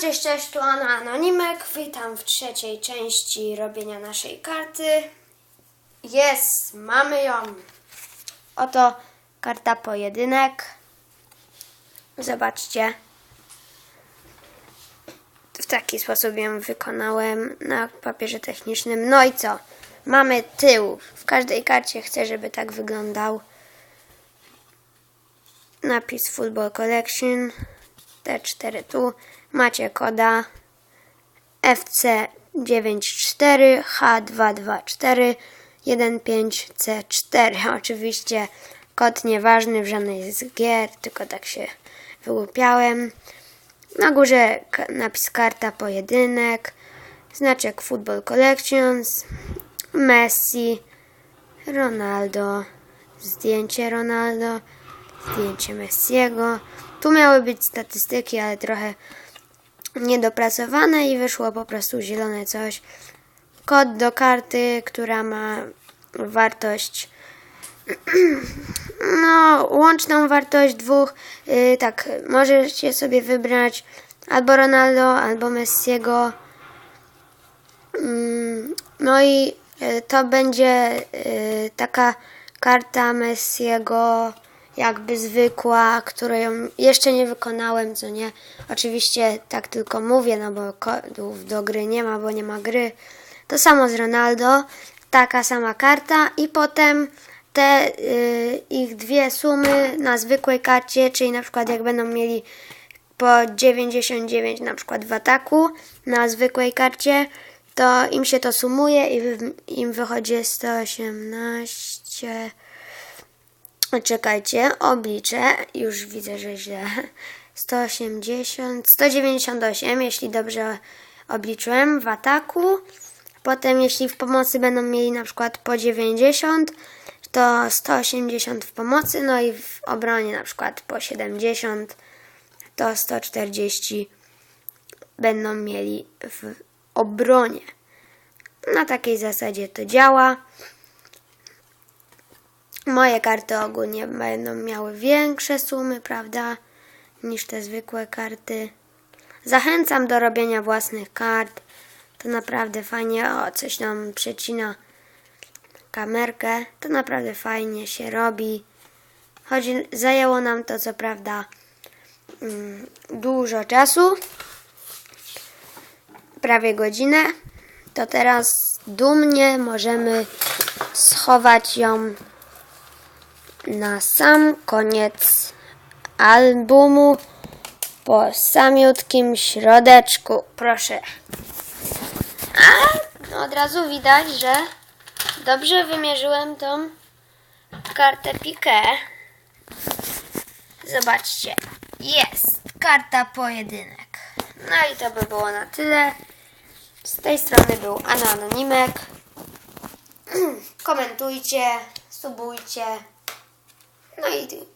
Cześć, cześć, tu Anna Anonimek. Witam w trzeciej części robienia naszej karty. Jest, mamy ją. Oto karta pojedynek. Zobaczcie. W taki sposób ją wykonałem na papierze technicznym. No i co? Mamy tył. W każdej karcie chcę, żeby tak wyglądał. Napis Football Collection. T4 tu. Macie koda FC94 H224 15C4. Oczywiście kod nieważny w żadnej z gier, tylko tak się wyłupiałem. Na górze napis karta pojedynek, znaczek Football Collections, Messi, Ronaldo, zdjęcie Ronaldo, zdjęcie Messiego. Tu miały być statystyki, ale trochę niedopracowane i wyszło po prostu zielone coś. Kod do karty, która ma wartość no, łączną wartość dwóch, yy, tak, możecie sobie wybrać albo Ronaldo, albo Messiego. Mm, No i y, to będzie y, taka karta Messiego, jakby zwykła, którą jeszcze nie wykonałem, co nie. Oczywiście tak tylko mówię, no bo kodów do gry nie ma, bo nie ma gry. To samo z Ronaldo, taka sama karta i potem te y, ich dwie sumy na zwykłej karcie, czyli na przykład jak będą mieli po 99 na przykład w ataku na zwykłej karcie, to im się to sumuje i im wychodzi 118. Czekajcie, obliczę. Już widzę, że źle. 180, 198, jeśli dobrze obliczyłem w ataku. Potem, jeśli w pomocy będą mieli na przykład po 90, to 180 w pomocy, no i w obronie na przykład po 70, to 140 będą mieli w obronie. Na takiej zasadzie to działa. Moje karty ogólnie będą miały większe sumy, prawda, niż te zwykłe karty. Zachęcam do robienia własnych kart. To naprawdę fajnie. O, coś nam przecina kamerkę. To naprawdę fajnie się robi. Choć zajęło nam to co prawda mm, dużo czasu. Prawie godzinę. To teraz dumnie możemy schować ją na sam koniec albumu po samiutkim środeczku. Proszę. A, no od razu widać, że dobrze wymierzyłem tą kartę pikę. Zobaczcie. Jest. Karta pojedynek. No i to by było na tyle. Z tej strony był Anonimek. Komentujcie, subujcie.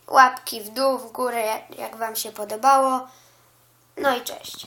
Łapki w dół, w górę, jak Wam się podobało. No i cześć.